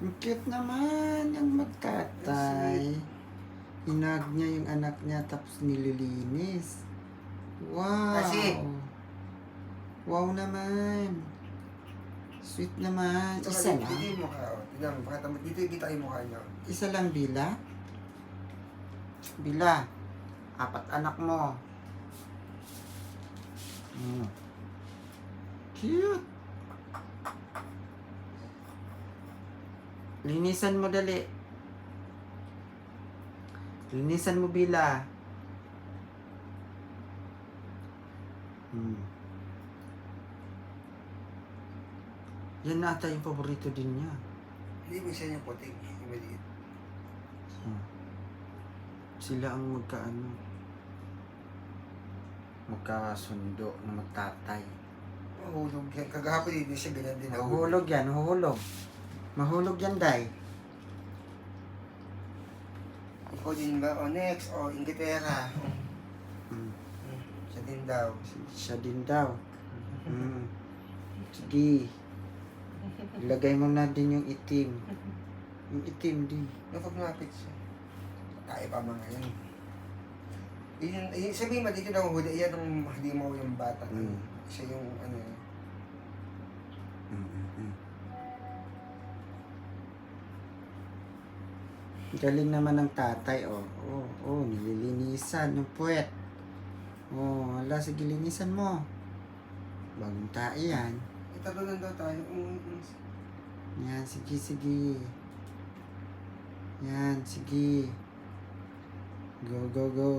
Ang cute naman yung magtatay. Hinag niya yung anak niya tapos nililinis. Wow. Kasi- Wow naman. Sweet naman. Ito Isa lang. Dito yung mukha. oh. Tingnan mo, pakita mo. Dito yung kita yung mukha niya. Isa lang bila. Bila. Apat anak mo. Mm. Cute. Linisan mo dali. Linisan mo bila. Hmm. Yan ata yung paborito din niya. Hindi mo isa yung puting. Yung maliit. Hmm. Sila ang magkaano. Magkasundo na magtatay. Mahulog yan. Kagahapon dito siya ganyan din. Mahulog yan, mahulog. Mahulog yan, Day. Ikaw din ba? O next. O Inglaterra. Hmm, Siya din daw. Siya din daw. Hmm. Sige. Ilagay mo na din yung itim. Yung itim din. Napag-napit siya. Kaya pa mga yan. Yun, yun, sabihin mo, dito na huli, yan ang hindi mo yung bata. Mm. Siya yung ano yun. Galing naman ng tatay, oh. Oh, oh, nililinisan yung puwet. Oh, wala, sige, linisan mo. Bagong tae yan. Italunan daw tayo. Mm, mm. Yan, sige, sige. Yan, sige. Go, go, go.